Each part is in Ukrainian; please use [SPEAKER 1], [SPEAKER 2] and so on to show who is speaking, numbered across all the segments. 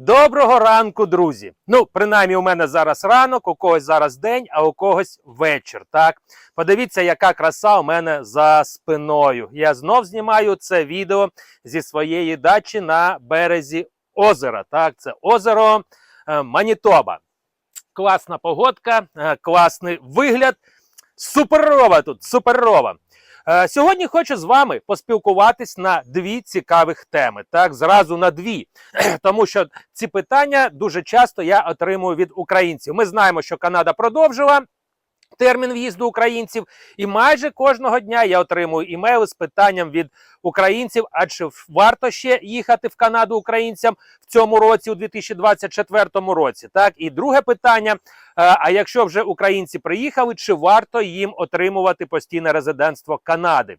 [SPEAKER 1] Доброго ранку, друзі. Ну, принаймні, у мене зараз ранок, у когось зараз день, а у когось вечір. Так, подивіться, яка краса у мене за спиною. Я знов знімаю це відео зі своєї дачі на березі озера. Так, це озеро е, Манітоба. Класна погодка, е, класний вигляд. Суперова тут, суперова. Е, Сьогодні хочу з вами поспілкуватись на дві цікавих теми. Так, зразу на дві. Тому що ці питання дуже часто я отримую від українців. Ми знаємо, що Канада продовжила. Термін в'їзду українців, і майже кожного дня я отримую імейли з питанням від українців: а чи варто ще їхати в Канаду українцям в цьому році, у 2024 році? Так, і друге питання: е, а якщо вже українці приїхали, чи варто їм отримувати постійне резидентство Канади?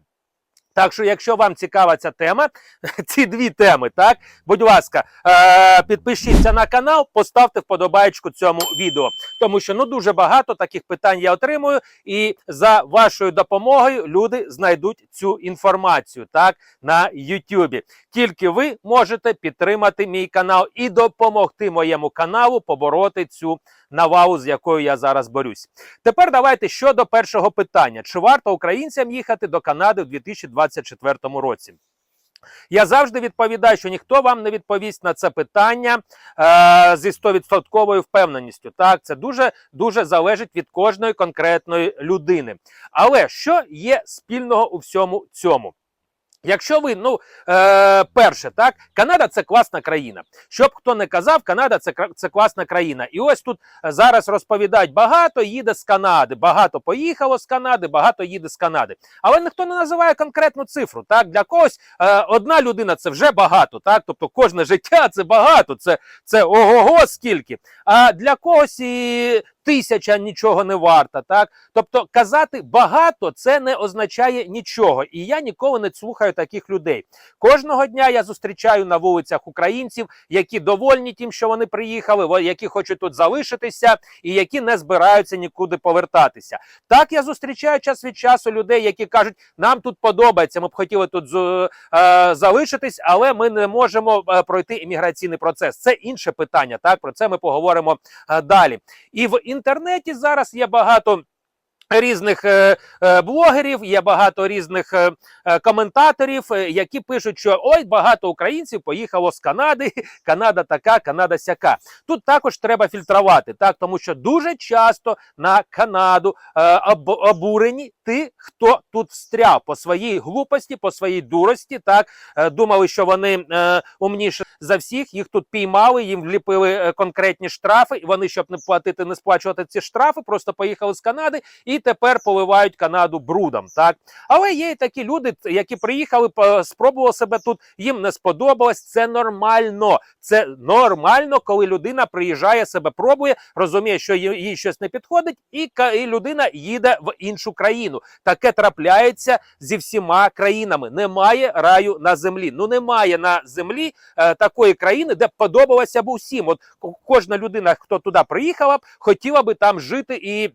[SPEAKER 1] Так що, якщо вам цікава ця тема, ці дві теми, так, будь ласка, е- підпишіться на канал, поставте вподобайку цьому відео, тому що ну дуже багато таких питань я отримую, і за вашою допомогою люди знайдуть цю інформацію так на Ютубі. Тільки ви можете підтримати мій канал і допомогти моєму каналу побороти цю навалу, з якою я зараз борюсь. Тепер давайте щодо першого питання: чи варто українцям їхати до Канади в 2024 році? Я завжди відповідаю, що ніхто вам не відповість на це питання е, зі 100% впевненістю. Так, це дуже дуже залежить від кожної конкретної людини. Але що є спільного у всьому цьому? Якщо ви, ну е, перше, так, Канада це класна країна. Щоб хто не казав, Канада це це класна країна. І ось тут зараз розповідають: багато їде з Канади, багато поїхало з Канади, багато їде з Канади. Але ніхто не називає конкретну цифру. Так, для когось е, одна людина це вже багато. Так, тобто кожне життя це багато, це, це ого-го скільки. А для когось і тисяча нічого не варта. Так, тобто казати багато це не означає нічого. І я ніколи не слухаю таких людей. Кожного дня я зустрічаю на вулицях українців, які довольні тим, що вони приїхали, які хочуть тут залишитися, і які не збираються нікуди повертатися. Так я зустрічаю час від часу людей, які кажуть, нам тут подобається, ми б хотіли тут е, залишитись, але ми не можемо е, пройти імміграційний процес. Це інше питання. Так про це ми поговоримо е, далі. І в інтернеті зараз є багато. Різних е, е, блогерів, є багато різних е, коментаторів, які пишуть, що ой, багато українців поїхало з Канади. Канада така, Канада сяка. Тут також треба фільтрувати, так тому що дуже часто на Канаду об, обурені ті, хто тут встряв по своїй глупості, по своїй дурості. Так думали, що вони умніші за всіх. Їх тут піймали, їм вліпили конкретні штрафи, і вони, щоб не платити, не сплачувати ці штрафи, просто поїхали з Канади і тепер поливають Канаду брудом. Так, але є і такі люди, які приїхали, спробували себе тут. Їм не сподобалось. Це нормально. Це нормально, коли людина приїжджає, себе пробує, розуміє, що їй щось не підходить, і, і людина їде в іншу країну. Таке трапляється зі всіма країнами. Немає раю на землі. Ну немає на землі е, такої країни, де б подобалося б усім. От кожна людина, хто туди приїхала б, хотіла би там жити і.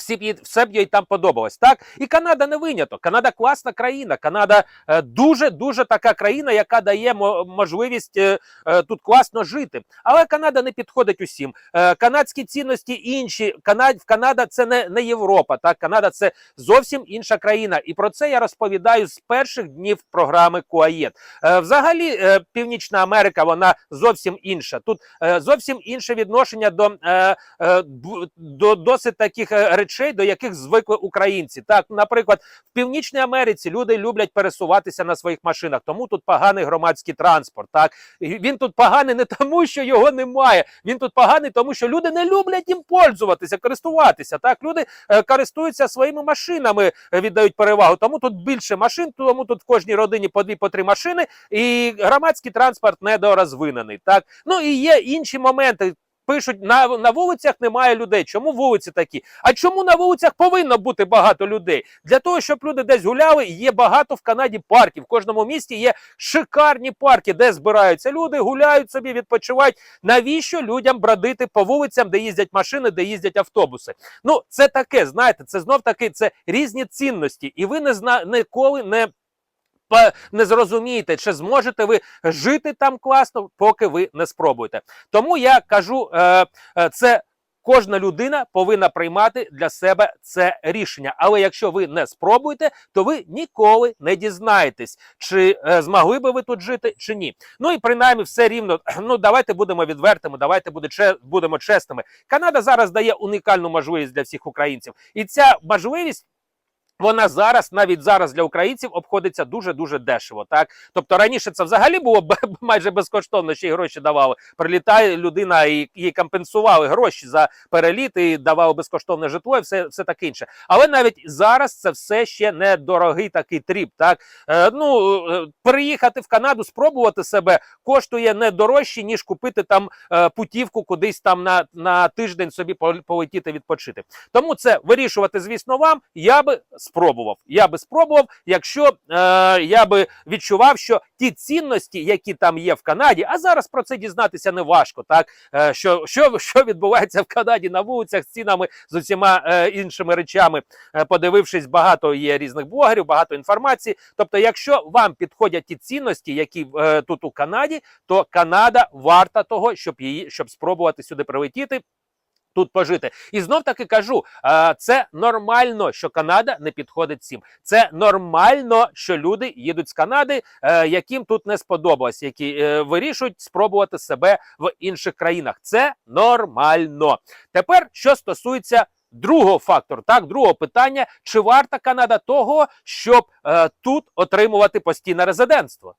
[SPEAKER 1] Всі б все б їй там подобалось, так? І Канада не виняток. Канада класна країна. Канада е, дуже дуже така країна, яка дає можливість е, е, тут класно жити. Але Канада не підходить усім. Канадські цінності інші. Канад, Канада це не, не Європа. Так, Канада це зовсім інша країна. І про це я розповідаю з перших днів програми Куаєт. Взагалі, Північна Америка вона зовсім інша. Тут зовсім інше відношення до, до досить таких е, речей, до яких звикли українці. Так, наприклад, в Північній Америці люди люблять пересуватися на своїх машинах, тому тут поганий громадський транспорт. Так він тут поганий не тому, що його немає. Він тут поганий, тому що люди не люблять їм пользуватися, користуватися. Так, люди е, користуються своїми машинами, е, віддають перевагу. Тому тут більше машин, тому тут в кожній родині по дві по три машини, і громадський транспорт недорозвинений. Так, ну і є інші моменти. Пишуть на, на вулицях немає людей. Чому вулиці такі? А чому на вулицях повинно бути багато людей? Для того, щоб люди десь гуляли, є багато в Канаді парків. В кожному місті є шикарні парки, де збираються люди, гуляють собі, відпочивають. Навіщо людям бродити по вулицям, де їздять машини, де їздять автобуси? Ну, це таке, знаєте, це знов таки це різні цінності, і ви не зна ніколи не не зрозумієте, чи зможете ви жити там класно, поки ви не спробуєте. Тому я кажу, е, е, це. Кожна людина повинна приймати для себе це рішення. Але якщо ви не спробуєте, то ви ніколи не дізнаєтесь, чи е, змогли би ви тут жити, чи ні. Ну і принаймні все рівно. Ну давайте будемо відвертими, давайте будемо чесними. Канада зараз дає унікальну можливість для всіх українців, і ця можливість. Вона зараз, навіть зараз для українців, обходиться дуже дуже дешево. Так, тобто раніше це взагалі було майже безкоштовно, ще й гроші давали. Прилітає людина і їй компенсували гроші за переліт і давали безкоштовне житло, і все, все таке інше. Але навіть зараз це все ще недорогий такий тріп. Так е, ну е, переїхати в Канаду, спробувати себе коштує не дорожче, ніж купити там е, путівку кудись там на, на тиждень собі пол- полетіти відпочити. Тому це вирішувати, звісно, вам. Я би спробував. Я би спробував, якщо е, я би відчував, що ті цінності, які там є в Канаді, а зараз про це дізнатися не важко. Так е, що, що, що відбувається в Канаді на вулицях з цінами з усіма е, іншими речами, е, подивившись, багато є різних блогерів, багато інформації. Тобто, якщо вам підходять ті цінності, які е, тут у Канаді, то Канада варта того, щоб її щоб спробувати сюди прилетіти. Тут пожити, і знов таки кажу: це нормально, що Канада не підходить всім. Це нормально, що люди їдуть з Канади, е, яким тут не сподобалось, які е, вирішують спробувати себе в інших країнах. Це нормально. Тепер що стосується другого фактору, так другого питання: чи варта Канада того, щоб е, тут отримувати постійне резидентство?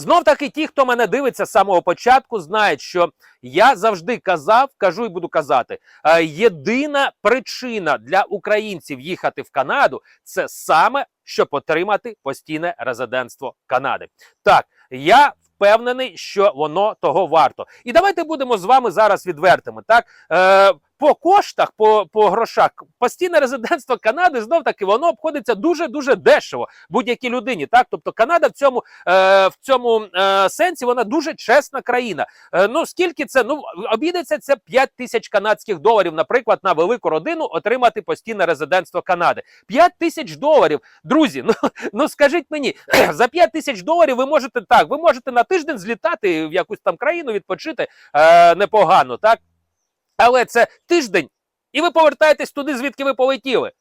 [SPEAKER 1] Знов таки, ті, хто мене дивиться з самого початку, знають, що я завжди казав, кажу і буду казати. е, Єдина причина для українців їхати в Канаду це саме щоб отримати постійне резидентство Канади. Так, я впевнений, що воно того варто. І давайте будемо з вами зараз відвертими. Так е, по коштах, по, по грошах, постійне резидентство Канади знов таки воно обходиться дуже дуже дешево будь-якій людині. Так, тобто Канада в цьому е, в цьому е, сенсі вона дуже чесна країна. Е, ну скільки це? Ну обійдеться це 5 тисяч канадських доларів, наприклад, на велику родину отримати постійне резидентство Канади. 5 тисяч доларів, друзі. Ну ну скажіть мені, за 5 тисяч доларів ви можете так, ви можете на тиждень злітати в якусь там країну, відпочити е, непогано, так? Але це тиждень, і ви повертаєтесь туди, звідки ви полетіли.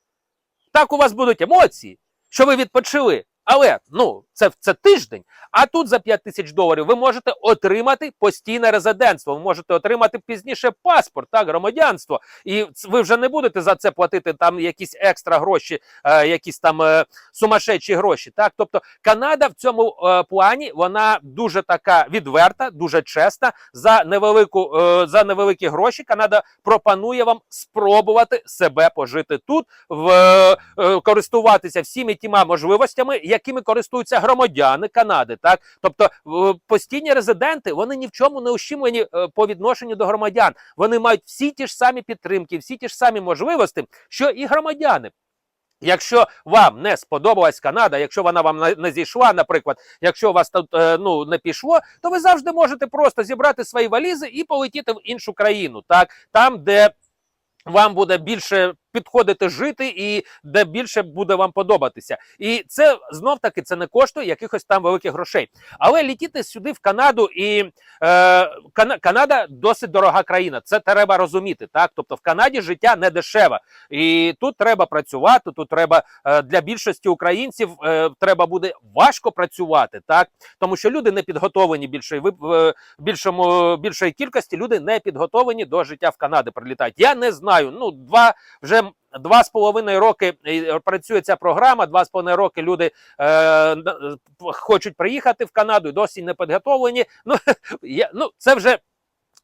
[SPEAKER 1] Так у вас будуть емоції, що ви відпочили. Але ну це, це тиждень. А тут за 5 тисяч доларів ви можете отримати постійне резидентство. Ви можете отримати пізніше паспорт, так, громадянство. І ви вже не будете за це платити там якісь екстра гроші, е, якісь там е, сумасшедші гроші. Так, тобто Канада в цьому е, плані вона дуже така відверта, дуже чесна. За невелику е, за невеликі гроші Канада пропонує вам спробувати себе пожити тут, в е, користуватися всіми тіма можливостями, якими користуються громадяни Канади. Так, тобто постійні резиденти вони ні в чому не ущемлені е, по відношенню до громадян. Вони мають всі ті ж самі підтримки, всі ті ж самі можливості, що і громадяни. Якщо вам не сподобалась Канада, якщо вона вам не- не зійшла, наприклад, якщо у вас тут е, ну не пішло, то ви завжди можете просто зібрати свої валізи і полетіти в іншу країну, так там, де вам буде більше підходити жити, і де більше буде вам подобатися. І це знов таки це не коштує якихось там великих грошей. Але літіти сюди в Канаду і е, Кана- Канада досить дорога країна. Це треба розуміти. Так, тобто в Канаді життя не дешеве, і тут треба працювати. Тут треба е, для більшості українців е, треба буде важко працювати, так тому що люди не підготовлені більшої вип- в більшому більшої кількості. Люди не підготовлені до життя в Канаді. Прилітають. Я не знаю. Ну два вже. Два з половиною роки е, працює ця програма. Два з половиною роки люди е, хочуть приїхати в Канаду, досі не підготовлені. Ну я ну це вже.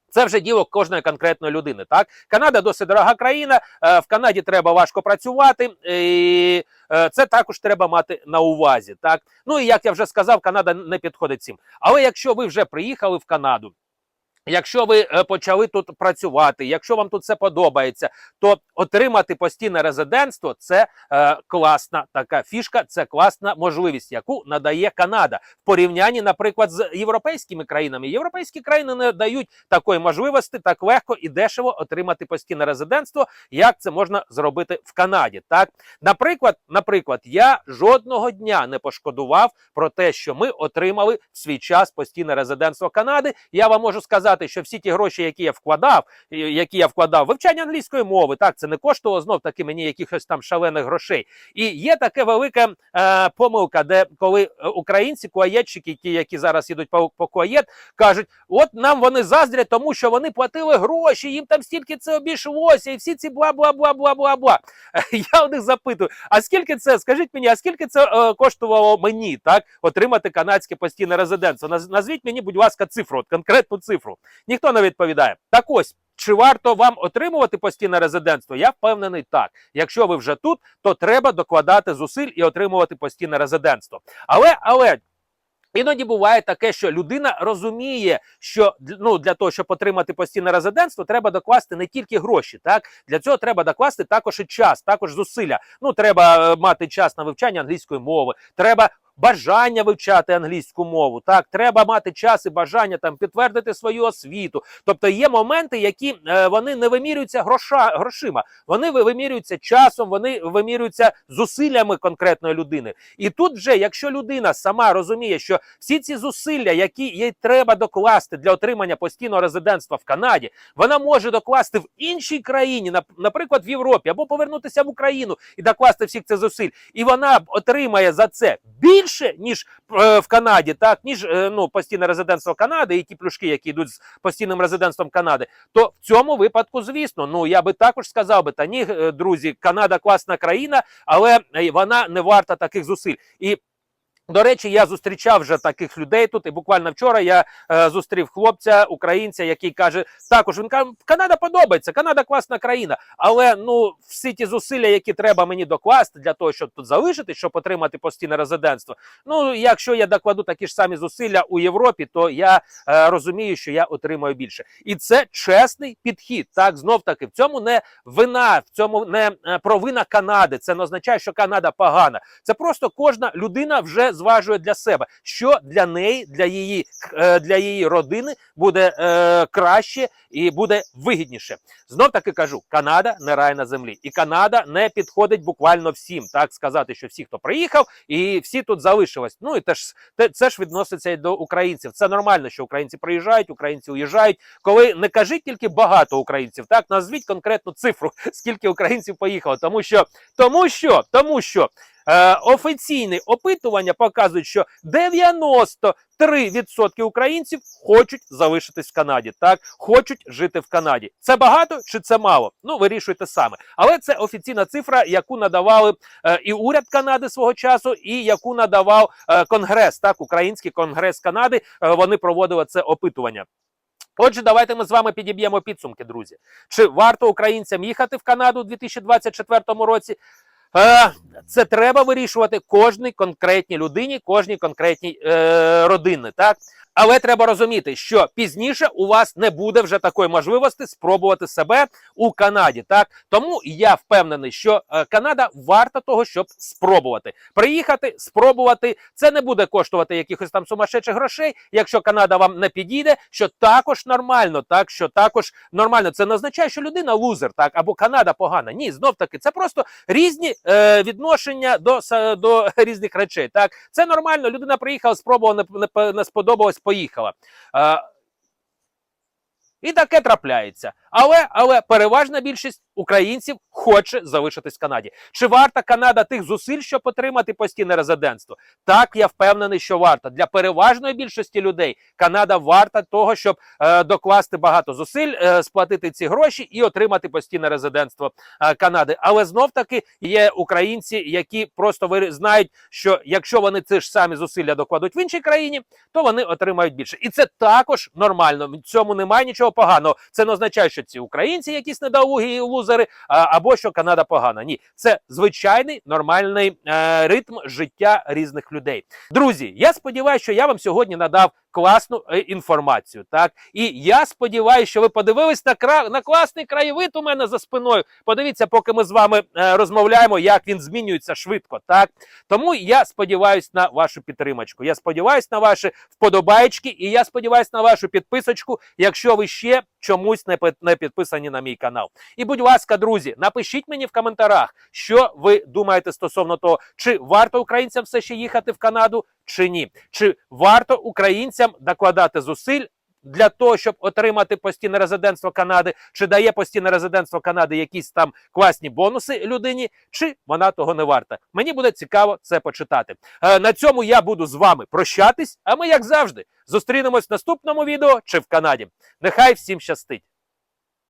[SPEAKER 1] Це вже діло кожної конкретної людини. Так, Канада досить дорога країна. е, В Канаді треба важко працювати, і е, це також треба мати на увазі. Так, ну і як я вже сказав, Канада не підходить цим. Але якщо ви вже приїхали в Канаду. Якщо ви е, почали тут працювати, якщо вам тут все подобається, то отримати постійне резидентство це е, класна така фішка, це класна можливість, яку надає Канада в порівнянні, наприклад, з європейськими країнами. Європейські країни не дають такої можливості так легко і дешево отримати постійне резидентство, як це можна зробити в Канаді. Так, наприклад, наприклад, я жодного дня не пошкодував про те, що ми отримали в свій час постійне резидентство Канади. Я вам можу сказати, що всі ті гроші, які я вкладав, які я вкладав, вивчання англійської мови, так це не коштувало знов таки мені якихось там шалених грошей. І є таке велика е, помилка, де коли е, українці, куаєтчики, які, які зараз ідуть по, по куаєт, кажуть: от нам вони заздрять, тому що вони платили гроші, їм там стільки це обійшлося, і всі ці бла бла бла бла бла бла. Я у них запитую: а скільки це? Скажіть мені, а скільки це е, коштувало мені так отримати канадське постійне резидентство? Назвіть мені, будь ласка, цифру, от конкретну цифру. Ніхто не відповідає. Так ось. Чи варто вам отримувати постійне резидентство? Я впевнений так. Якщо ви вже тут, то треба докладати зусиль і отримувати постійне резидентство. Але але Іноді буває таке, що людина розуміє, що ну для того, щоб отримати постійне резидентство, треба докласти не тільки гроші. Так для цього треба докласти також і час, також зусилля. Ну треба е, мати час на вивчання англійської мови, треба. Бажання вивчати англійську мову, так треба мати час і бажання там підтвердити свою освіту. Тобто є моменти, які е, вони не вимірюються гроша, грошима, вони ви- вимірюються часом, вони вимірюються зусиллями конкретної людини. І тут вже, якщо людина сама розуміє, що всі ці зусилля, які їй треба докласти для отримання постійного резидентства в Канаді, вона може докласти в іншій країні, наприклад, в Європі, або повернутися в Україну і докласти всіх цих зусиль, і вона отримає за це більше ніж е, в Канаді, так ніж е, ну постійне резидентство Канади і ті плюшки, які йдуть з постійним резидентством Канади. То в цьому випадку, звісно, ну я би також сказав би, та ні, е, друзі, Канада класна країна, але е, вона не варта таких зусиль. І до речі, я зустрічав вже таких людей тут. І буквально вчора я е, зустрів хлопця, українця, який каже: також він каже, Канада подобається, Канада класна країна. Але ну всі ті зусилля, які треба мені докласти для того, щоб тут залишити, щоб отримати постійне резидентство. Ну, якщо я докладу такі ж самі зусилля у Європі, то я е, розумію, що я отримаю більше. І це чесний підхід. Так, знов таки, в цьому не вина, в цьому не е, провина Канади. Це не означає, що Канада погана. Це просто кожна людина вже зважує для себе, що для неї, для її, е, для її родини буде е, краще і буде вигідніше. Знов таки кажу: Канада не рай на землі, і Канада не підходить буквально всім. Так сказати, що всі, хто приїхав, і всі тут залишились. Ну і теж те, це ж відноситься і до українців. Це нормально, що українці приїжджають, українці уїжджають. Коли не кажіть тільки багато українців, так назвіть конкретну цифру, скільки українців поїхало, тому що тому що тому що. Е, офіційні опитування показують, що 93% українців хочуть залишитись в Канаді, так хочуть жити в Канаді. Це багато чи це мало? Ну вирішуйте саме. Але це офіційна цифра, яку надавали е, і уряд Канади свого часу, і яку надавав е, Конгрес, так Український конгрес Канади. Е, вони проводили це опитування. Отже, давайте ми з вами підіб'ємо підсумки, друзі. Чи варто українцям їхати в Канаду у 2024 році? Е, Це треба вирішувати кожній конкретній людині, кожній конкретній е, родині. Так але треба розуміти, що пізніше у вас не буде вже такої можливості спробувати себе у Канаді. Так тому я впевнений, що е, Канада варта того, щоб спробувати приїхати, спробувати. Це не буде коштувати якихось там сумасшедших грошей. Якщо Канада вам не підійде, що також нормально, так що також нормально. Це не означає, що людина лузер, так або Канада погана. Ні, знов таки, це просто різні е, відношення до, до різних речей. Так, це нормально. Людина приїхала, спробувала, не, не, не сподобалось, поїхала. І таке трапляється. Але але переважна більшість українців хоче залишитись в Канаді. Чи варта Канада тих зусиль, щоб отримати постійне резидентство? Так, я впевнений, що варта. Для переважної більшості людей Канада варта того, щоб е, докласти багато зусиль, е, сплатити ці гроші і отримати постійне резидентство е, Канади. Але знов таки є українці, які просто вир- знають, що якщо вони ці ж самі зусилля докладуть в іншій країні, то вони отримають більше. І це також нормально. В цьому немає нічого поганого. Це не означає, що ці українці якісь недолугі і лузери, або що Канада погана. Ні, це звичайний нормальний е, ритм життя різних людей. Друзі, я сподіваюся, що я вам сьогодні надав класну е, інформацію. Так і я сподіваюся, що ви подивились на кра... на класний краєвид у мене за спиною. Подивіться, поки ми з вами е, розмовляємо, як він змінюється швидко. Так тому я сподіваюся на вашу підтримочку. Я сподіваюся на ваші вподобайки, і я сподіваюся на вашу підписочку, якщо ви ще чомусь не не підписані на мій канал. І будь ласка, друзі, напишіть мені в коментарях, що ви думаєте стосовно того, чи варто українцям все ще їхати в Канаду, чи ні, чи варто українцям докладати зусиль. Для того щоб отримати постійне резидентство Канади, чи дає постійне резидентство Канади якісь там класні бонуси людині, чи вона того не варта. Мені буде цікаво це почитати. Е, на цьому я буду з вами прощатись. А ми, як завжди, зустрінемось в наступному відео чи в Канаді. Нехай всім щастить!